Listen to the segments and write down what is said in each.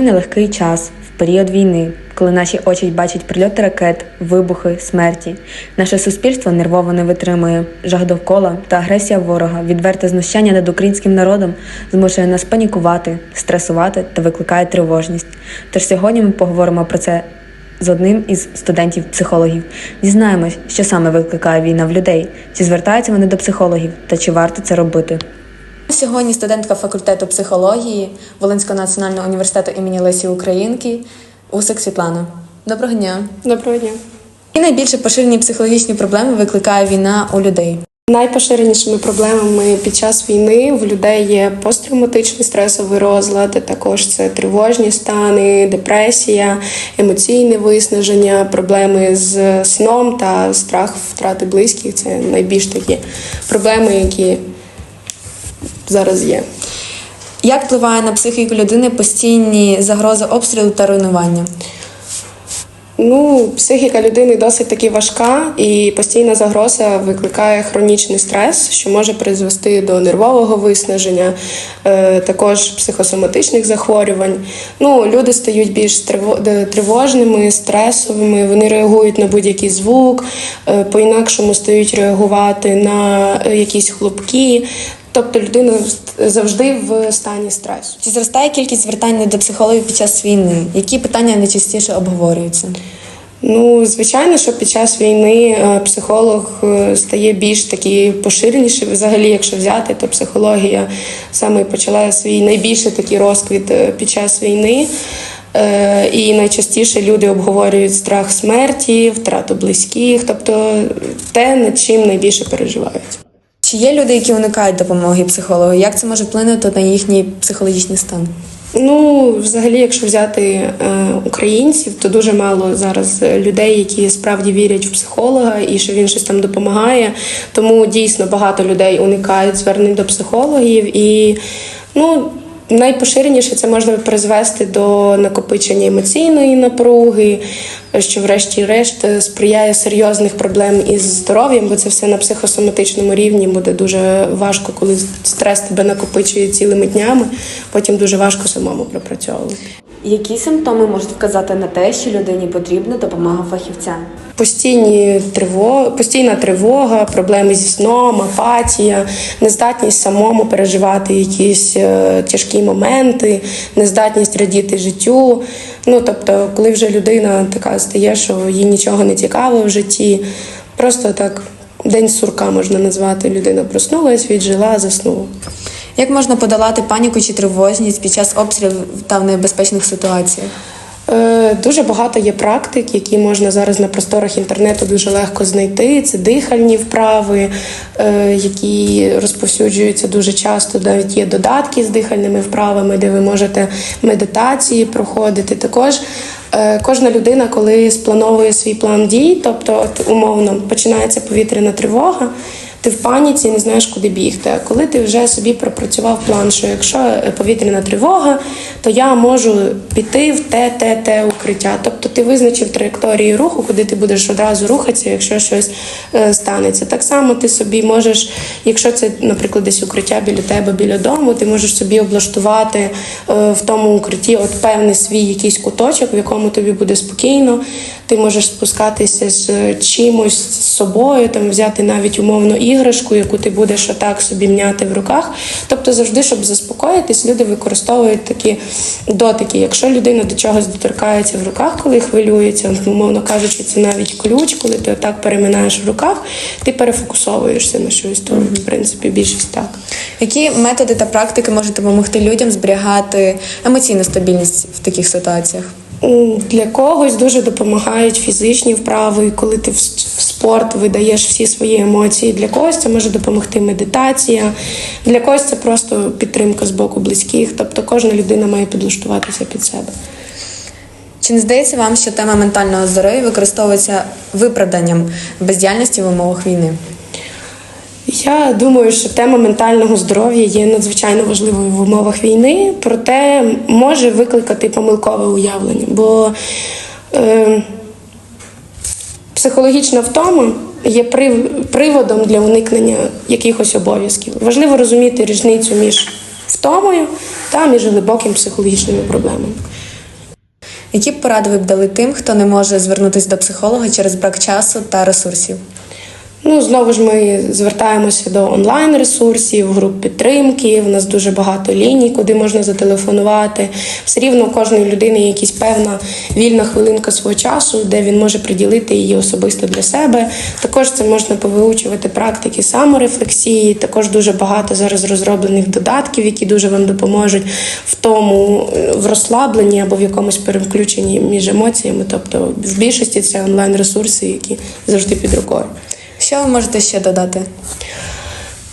Нелегкий час в період війни, коли наші очі бачать прильоти ракет, вибухи, смерті. Наше суспільство нервово не витримує. Жах довкола та агресія ворога, відверте знущання над українським народом змушує нас панікувати, стресувати та викликає тривожність. Тож сьогодні ми поговоримо про це з одним із студентів-психологів. Дізнаємось, що саме викликає війна в людей, чи звертаються вони до психологів та чи варто це робити. Сьогодні студентка факультету психології Волинського національного університету імені Лесі Українки Усик Світлана. Доброго дня. Доброго дня. І найбільше поширені психологічні проблеми викликає війна у людей. Найпоширенішими проблемами під час війни в людей є посттравматичний стресовий розлад, також це тривожні стани, депресія, емоційне виснаження, проблеми з сном та страх втрати близьких. Це найбільш такі проблеми, які зараз є. Як впливає на психіку людини постійні загрози обстрілу та руйнування? Ну, психіка людини досить таки важка, і постійна загроза викликає хронічний стрес, що може призвести до нервового виснаження, е, також психосоматичних захворювань. Ну, люди стають більш тривожними, стресовими, вони реагують на будь-який звук, е, по-інакшому стають реагувати на е, якісь хлопки. Тобто людина завжди в стані стресу. Чи зростає кількість звертань до психологів під час війни? Які питання найчастіше обговорюються? Ну, звичайно, що під час війни е, психолог е, стає більш такий поширеніший. Взагалі, якщо взяти, то психологія саме почала свій найбільший такий розквіт е, під час війни. І найчастіше люди обговорюють страх смерті, втрату близьких, тобто те, над чим найбільше переживають. Чи є люди, які уникають допомоги психолога? Як це може вплинути на їхній психологічний стан? Ну, взагалі, якщо взяти е, українців, то дуже мало зараз е, людей, які справді вірять в психолога і що він щось там допомагає. Тому дійсно багато людей уникають звернень до психологів і ну. Найпоширеніше це можна призвести до накопичення емоційної напруги, що, врешті-решт, сприяє серйозних проблем із здоров'ям, бо це все на психосоматичному рівні буде дуже важко, коли стрес тебе накопичує цілими днями. Потім дуже важко самому пропрацьовувати. Які симптоми можуть вказати на те, що людині потрібна допомога фахівця? Постійні триво... постійна тривога, проблеми зі сном, апатія, нездатність самому переживати якісь е, тяжкі моменти, нездатність радіти життю. Ну тобто, коли вже людина така стає, що їй нічого не цікаво в житті, просто так день сурка можна назвати. Людина проснулась, віджила, заснула. Як можна подолати паніку чи тривожність під час обстрілів та в небезпечних ситуаціях? Е, Дуже багато є практик, які можна зараз на просторах інтернету дуже легко знайти. Це дихальні вправи, е, які розповсюджуються дуже часто. Навіть є додатки з дихальними вправами, де ви можете медитації проходити. Також е, кожна людина, коли сплановує свій план дій, тобто от, умовно починається повітряна тривога. Ти в паніці не знаєш, куди бігти. А коли ти вже собі пропрацював план, що якщо е, повітряна тривога, то я можу піти в те, те, те укриття. Тобто ти визначив траєкторію руху, куди ти будеш одразу рухатися, якщо щось е, станеться. Так само ти собі можеш, якщо це, наприклад, десь укриття біля тебе, біля дому, ти можеш собі облаштувати е, в тому укритті от певний свій якийсь куточок, в якому тобі буде спокійно. Ти можеш спускатися з чимось з собою, там взяти навіть умовно іграшку, яку ти будеш отак собі м'яти в руках. Тобто, завжди, щоб заспокоїтись, люди використовують такі дотики. Якщо людина до чогось доторкається в руках, коли хвилюється, умовно кажучи, це навіть ключ, коли ти отак переминаєш в руках, ти перефокусовуєшся на щось. То, в принципі, більшість так. Які методи та практики можуть допомогти людям зберігати емоційну стабільність в таких ситуаціях? Для когось дуже допомагають фізичні вправи, коли ти в спорт видаєш всі свої емоції. Для когось це може допомогти медитація, для когось це просто підтримка з боку близьких. Тобто кожна людина має підлаштуватися під себе. Чи не здається вам, що тема ментального здоров'я використовується виправданням бездіяльності в умовах війни? Я думаю, що тема ментального здоров'я є надзвичайно важливою в умовах війни, проте може викликати помилкове уявлення, бо е, психологічна втома є прив- приводом для уникнення якихось обов'язків. Важливо розуміти різницю між втомою та між глибокими психологічними проблемами. Які поради ви б дали тим, хто не може звернутися до психолога через брак часу та ресурсів? Ну, знову ж ми звертаємося до онлайн-ресурсів, груп підтримки. У нас дуже багато ліній, куди можна зателефонувати. Все рівно у кожної людини є якась певна вільна хвилинка свого часу, де він може приділити її особисто для себе. Також це можна повиучувати практики саморефлексії. Також дуже багато зараз розроблених додатків, які дуже вам допоможуть в тому в розслабленні або в якомусь переключенні між емоціями. Тобто, в більшості це онлайн-ресурси, які завжди під рукою. Що ви можете ще додати?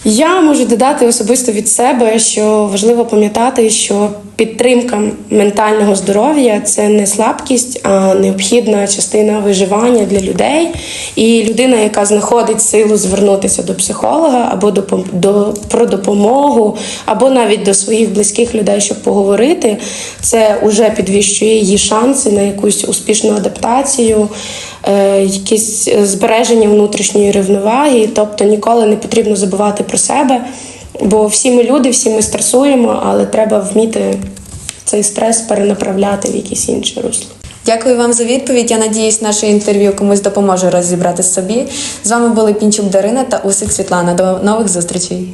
Я можу додати особисто від себе, що важливо пам'ятати, що підтримка ментального здоров'я це не слабкість, а необхідна частина виживання для людей. І людина, яка знаходить силу звернутися до психолога або до, до про допомогу, або навіть до своїх близьких людей, щоб поговорити, це вже підвищує її шанси на якусь успішну адаптацію, е, якесь е, збереження внутрішньої рівноваги. Тобто ніколи не потрібно забувати про себе, бо всі ми люди, всі ми стресуємо, але треба вміти цей стрес перенаправляти в якісь інші русло. Дякую вам за відповідь. Я надіюсь, наше інтерв'ю комусь допоможе розібрати собі. З вами були Пінчук Дарина та Усик Світлана. До нових зустрічей.